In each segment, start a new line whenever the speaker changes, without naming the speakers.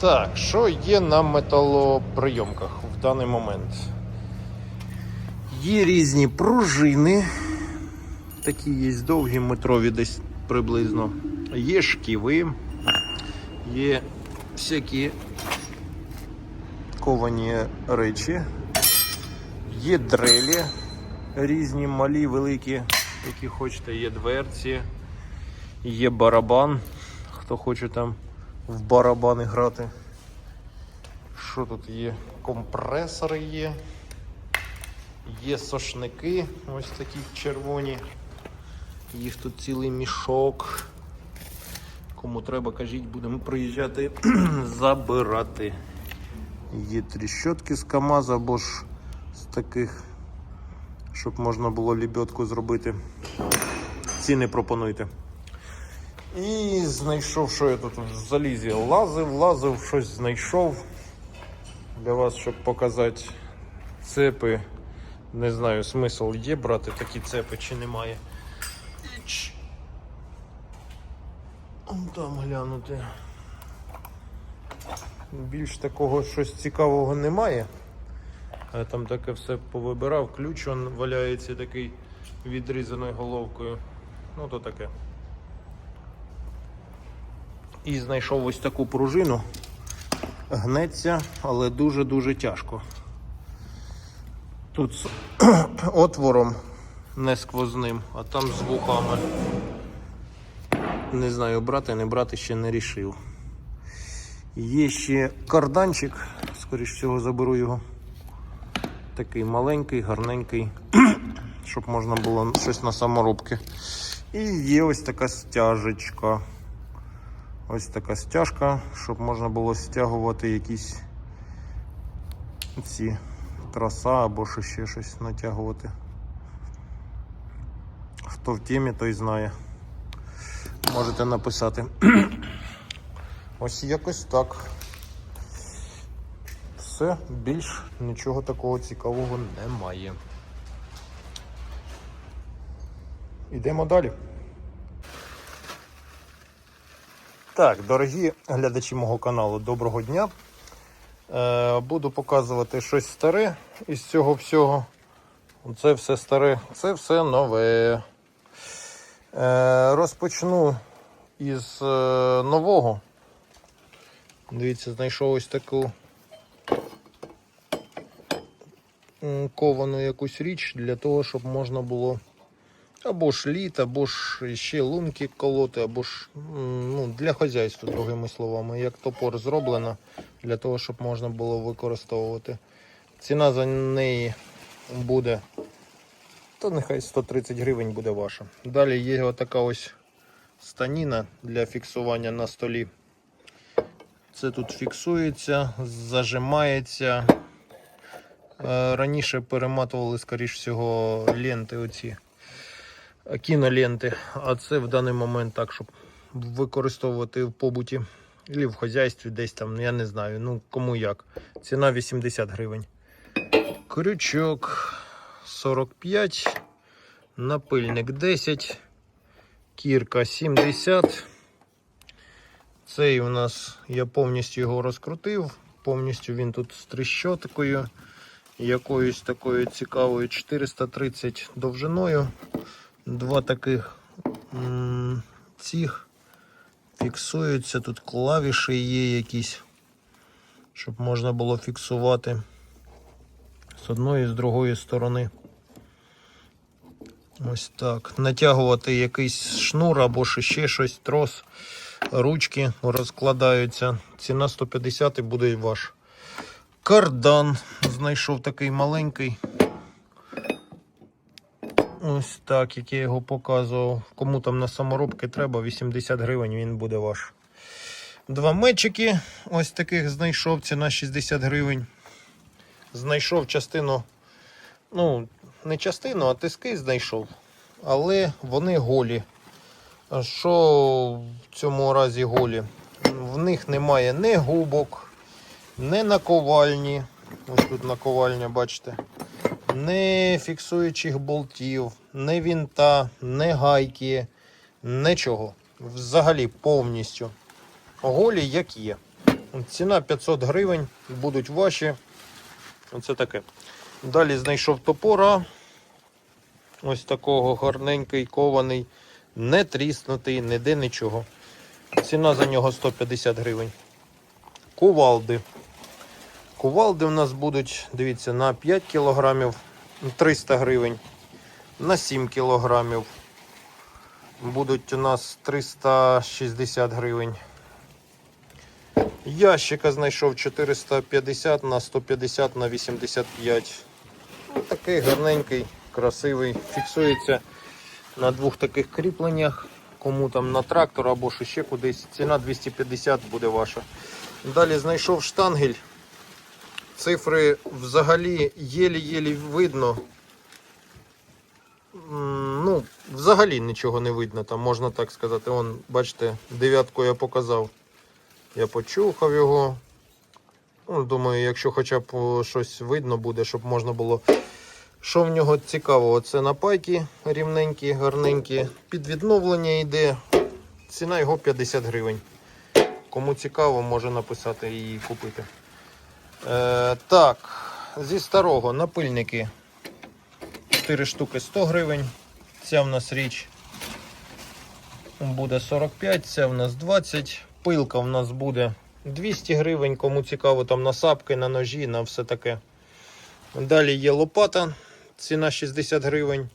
Так, що є на металоприйомках в даний момент? Є різні пружини. Такі є довгі метрові десь приблизно. Є шківи, є всякі ковані речі, є дрелі різні, малі, великі, які хочете, є дверці, є барабан. Хто хоче там в барабани грати. Що тут є? Компресори є. Є сошники, ось такі червоні. Їх тут цілий мішок. Кому треба, кажіть, будемо приїжджати забирати. Є тріщотки з КАМАЗа або ж з таких, щоб можна було лебедку зробити. Ціни пропонуйте. І знайшов, що я тут в залізі лазив, лазив, щось знайшов. Для вас, щоб показати цепи. Не знаю, смисл є брати такі цепи чи немає. Іч. Он Там глянути. Більш такого щось цікавого немає. Я там таке все повибирав. Ключ он валяється такий відрізаною головкою. Ну то таке. І знайшов ось таку пружину. Гнеться, але дуже-дуже тяжко. Тут з отвором не сквозним, а там з вухами. Не знаю, брати, не брати ще не рішив. Є ще карданчик, скоріш всього заберу його. Такий маленький, гарненький, щоб можна було щось на саморобки. І є ось така стяжечка. Ось така стяжка, щоб можна було стягувати якісь ці троса або ще ще щось натягувати. Хто в темі, той знає. Можете написати. Ось якось так. Все, більш нічого такого цікавого немає. Йдемо далі. Так, дорогі глядачі мого каналу, доброго дня. Е, буду показувати щось старе із цього всього. Це все старе, це все нове. Е, розпочну із е, нового. Дивіться, знайшов ось таку ковану якусь річ для того, щоб можна було або ж літ, або ж ще лунки колоти, або ж ну, для хазяйства, другими словами, як топор зроблено, для того, щоб можна було використовувати. Ціна за неї буде, то нехай 130 гривень буде ваша. Далі є отака ось станіна для фіксування на столі. Це тут фіксується, зажимається. Е, Раніше перематували, скоріш всього, ленти оці кіноленти, а це в даний момент так, щоб використовувати в побуті і в хазяйстві десь там, я не знаю, ну кому як. Ціна 80 гривень. Крючок 45, напильник 10, кірка 70. Цей у нас я повністю його розкрутив, повністю він тут з тріщоткою, якоюсь такою цікавою 430 довжиною. Два таких цих фіксуються. Тут клавіші є якісь, щоб можна було фіксувати з одної і з другої сторони. Ось так. Натягувати якийсь шнур або ще щось, трос, ручки розкладаються. Ціна 150 і буде і ваш. Кардан знайшов такий маленький. Ось так, як я його показував. Кому там на саморобки треба, 80 гривень він буде ваш. Два мечики ось таких знайшов, ціна 60 гривень. Знайшов частину, ну, не частину, а тиски знайшов. Але вони голі. Що в цьому разі голі? В них немає ні губок, ні наковальні. Ось тут наковальня, бачите не фіксуючих болтів, не вінта, не гайки, нічого. Взагалі повністю. Голі як є. Ціна 500 гривень, будуть ваші. Оце таке. Далі знайшов топора. Ось такого гарненький, кований, не тріснутий, ніде нічого. Ціна за нього 150 гривень. Кувалди. Кувалди у нас будуть, дивіться, на 5 кілограмів 300 гривень, на 7 кілограмів будуть у нас 360 гривень. Ящика знайшов 450 на 150 на 85. Ну, такий гарненький, красивий. Фіксується на двох таких кріпленнях. Кому там на трактор або ще кудись. Ціна 250 буде ваша. Далі знайшов штангель. Цифри взагалі єлі-єлі видно. Ну, взагалі нічого не видно, там можна так сказати. Вон, бачите, дев'ятку я показав. Я почухав його. Ну, думаю, якщо хоча б щось видно буде, щоб можна було. Що в нього цікавого? Це напайки рівненькі, гарненькі. Під відновлення йде. Ціна його 50 гривень. Кому цікаво, може написати і купити. Е, так, зі старого напильники 4 штуки 100 гривень. Ця в нас річ буде 45, ця в нас 20. Пилка в нас буде 200 гривень. Кому цікаво, там насапки, на ножі, на все таке. Далі є лопата, ціна 60 гривень.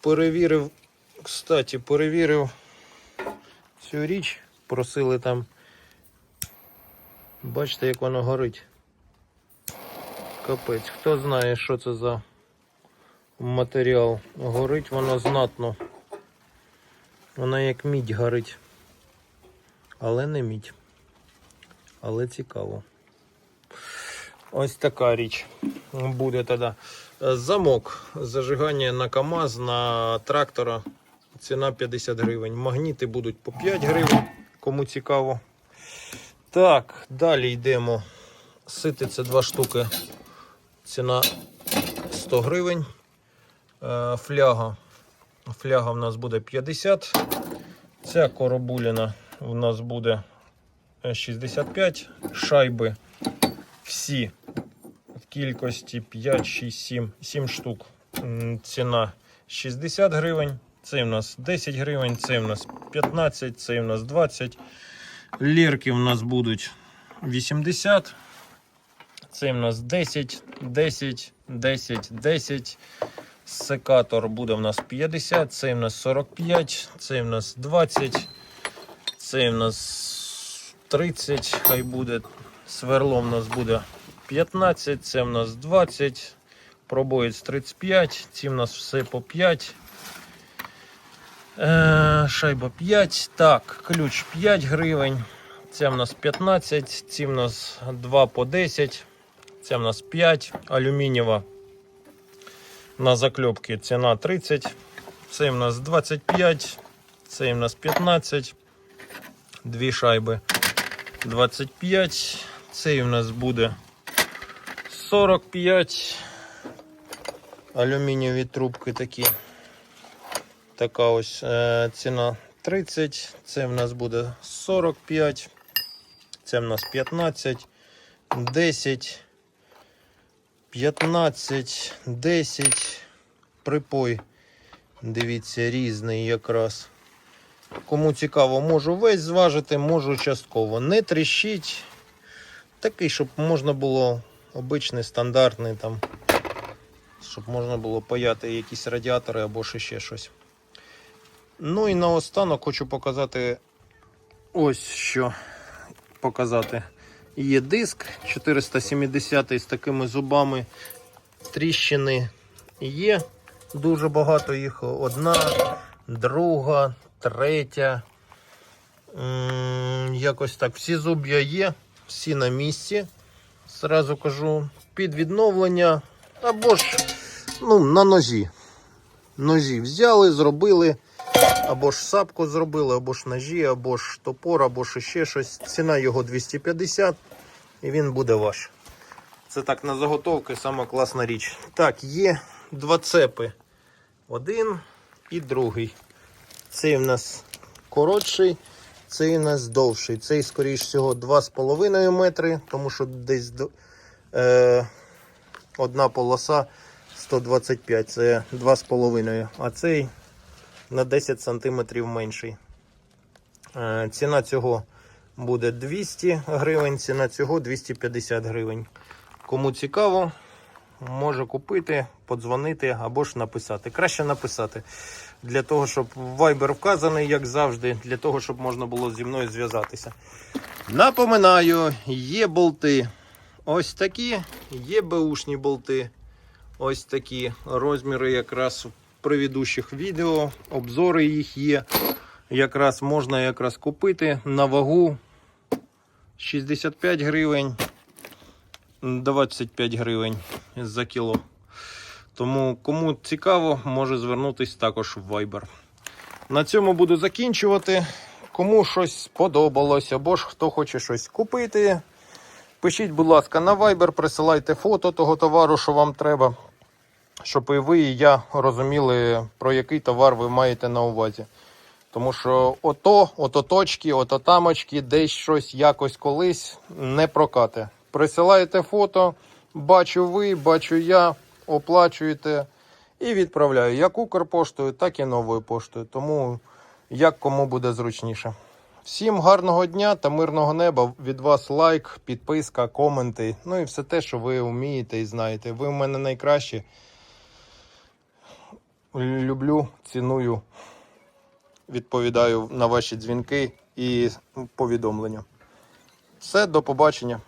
Перевірив, кстати, перевірив цю річ. Просили там. Бачите, як воно горить. Капець. Хто знає, що це за матеріал? Горить воно знатно. Вона як мідь горить. Але не мідь. Але цікаво. Ось така річ буде тоді. Замок. Зажигання на КАМАЗ, на трактора. Ціна 50 гривень. Магніти будуть по 5 гривень, кому цікаво. Так, далі йдемо. Сити це два штуки. Ціна 100 гривень. Е, Фляга. Фляга в нас буде 50. Ця коробуліна у нас буде е, 65. Шайби всі в кількості 5, 6, 7, 7 штук. Ціна 60 гривень. Це в нас 10 гривень, це в нас 15, це в нас 20. Лірки в нас будуть 80. Це в нас 10, 10, 10, 10. Секатор буде в нас 50, це в нас 45, це в нас 20, це в нас 30, хай буде. Сверло в нас буде 15, це в нас 20, пробоїць 35, ці в нас все по 5. Е, шайба 5. Так, ключ 5 гривень. Це в нас 15, ці в нас 2 по 10, це в нас 5, алюмінієва на закльопки. Ціна 30, це в нас 25, це в нас 15, дві шайби 25, цей в нас буде 45, алюмінієві трубки такі. Така ось е, ціна 30, це в нас буде 45, це в нас 15, 10, 15, 10, припой. Дивіться, різний якраз. Кому цікаво, можу весь зважити, можу частково. Не тріщить. Такий, щоб можна було обичний, стандартний там. Щоб можна було паяти якісь радіатори або ще щось. Ну і наостанок хочу показати ось що показати. Є диск 470 з такими зубами. Тріщини є. Дуже багато їх. Одна, друга, третя. Якось так. Всі зуб'я є, всі на місці. Зразу кажу, під відновлення або ж ну, на ножі. Ножі взяли, зробили. Або ж сапку зробили, або ж ножі, або ж топор, або ж ще щось. Ціна його 250 і він буде ваш. Це так на заготовки, сама класна річ. Так, є два цепи. Один і другий. Цей в нас коротший, цей у нас довший. Цей, скоріш всього, 2,5 метри, тому що десь е, одна полоса 125, це 2,5, а цей на 10 см менший. Е, ціна цього буде 200 гривень, ціна цього 250 гривень. Кому цікаво, може купити, подзвонити або ж написати. Краще написати. Для того, щоб Viber вказаний, як завжди, для того, щоб можна було зі мною зв'язатися. Напоминаю, є болти ось такі, є беушні болти. Ось такі розміри якраз предыдущих відео, обзори їх є. Якраз можна якраз купити на вагу 65 гривень, 25 гривень за кіло. Тому кому цікаво, може звернутися також в Viber. На цьому буду закінчувати. Кому щось сподобалось, або ж хто хоче щось купити, пишіть, будь ласка, на Viber, присилайте фото того товару, що вам треба, щоб і ви, і я розуміли, про який товар ви маєте на увазі. Тому що ото, ото точки, ото тамочки, десь щось якось колись не прокате. Присилаєте фото, бачу ви, бачу я, оплачуєте і відправляю як Укрпоштою, так і новою поштою. Тому як кому буде зручніше. Всім гарного дня та мирного неба. Від вас лайк, підписка, коменти. Ну і все те, що ви вмієте і знаєте. Ви в мене найкращі. Люблю, ціную відповідаю на ваші дзвінки і повідомлення. Все, до побачення.